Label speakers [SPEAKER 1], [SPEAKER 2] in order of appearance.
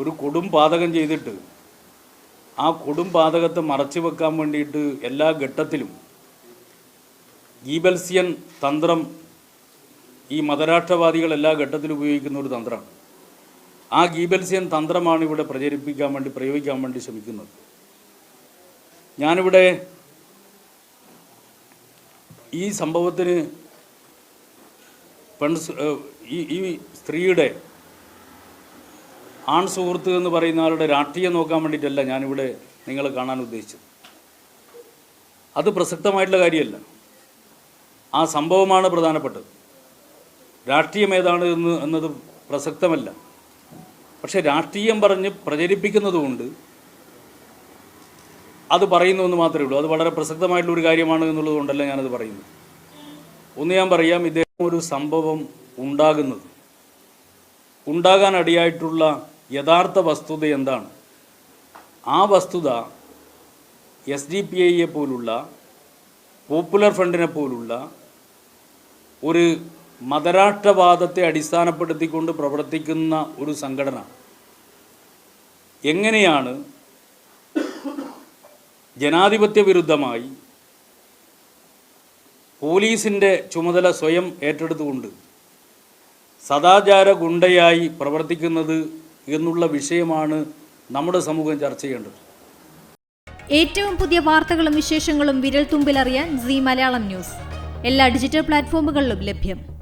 [SPEAKER 1] ഒരു കൊടും പാതകം ചെയ്തിട്ട് ആ കൊടും പാതകത്തെ മറച്ചു വെക്കാൻ വേണ്ടിയിട്ട് എല്ലാ ഘട്ടത്തിലും ഗീബൽസിയൻ തന്ത്രം ഈ മതരാഷ്ട്രവാദികൾ എല്ലാ ഘട്ടത്തിലും ഉപയോഗിക്കുന്ന ഒരു തന്ത്രമാണ്. ആ ഗീബൽസിയൻ തന്ത്രമാണ് ഇവിടെ പ്രചരിപ്പിക്കാൻ വേണ്ടി പ്രയോഗിക്കാൻ വേണ്ടി ശ്രമിക്കുന്നത്. ഞാനിവിടെ ഈ സംഭവത്തിന് പെൺസ് ഈ ഈ സ്ത്രീയുടെ ആൺ സുഹൃത്ത് എന്ന് പറയുന്ന ആളുടെ രാഷ്ട്രീയം നോക്കാൻ വേണ്ടിയിട്ടല്ല ഞാനിവിടെ നിങ്ങൾ കാണാൻ ഉദ്ദേശിച്ചത്. അത് പ്രസക്തമായിട്ടുള്ള കാര്യമല്ല. ആ സംഭവമാണ് പ്രധാനപ്പെട്ടത്. രാഷ്ട്രീയം ഏതാണ് എന്ന് എന്നത് പ്രസക്തമല്ല. പക്ഷേ രാഷ്ട്രീയം പറഞ്ഞ് പ്രചരിപ്പിക്കുന്നതുകൊണ്ട് അത് പറയുന്നു എന്ന് മാത്രമേ ഉള്ളൂ. അത് വളരെ പ്രസക്തമായിട്ടുള്ള ഒരു കാര്യമാണ് എന്നുള്ളത് കൊണ്ടല്ല ഞാനത് പറയുന്നത്. ഒന്ന് ഞാൻ പറയാം ഇദ്ദേഹം ഒരു സംഭവം ഉണ്ടാകുന്നത്. ഉണ്ടാകാൻ അടിയായിട്ടുള്ള യഥാർത്ഥ വസ്തുത എന്താണ്? ആ വസ്തുത എസ് ഡി പി ഐയെ പോലുള്ള പോപ്പുലർ ഫ്രണ്ടിനെ പോലുള്ള ഒരു മതരാഷ്ട്രവാദത്തെ അടിസ്ഥാനപ്പെടുത്തിക്കൊണ്ട് പ്രവർത്തിക്കുന്ന ഒരു സംഘടന. എങ്ങനെയാണ് ജനാധിപത്യ വിരുദ്ധമായി പോലീസിന്റെ ചുമതല സ്വയം ഏറ്റെടുത്തുകൊണ്ട് സദാചാര ഗുണ്ടയായി പ്രവർത്തിക്കുന്നത് എന്നുള്ള വിഷയമാണ് നമ്മുടെ സമൂഹം ചർച്ച ചെയ്യേണ്ടത്.
[SPEAKER 2] ഏറ്റവും പുതിയ വാർത്തകളും വിശേഷങ്ങളും വിരൽ തുമ്പിലറിയാൻ സി മലയാളം ന്യൂസ്. എല്ലാ ഡിജിറ്റൽ പ്ലാറ്റ്ഫോമുകളിലും ലഭ്യം.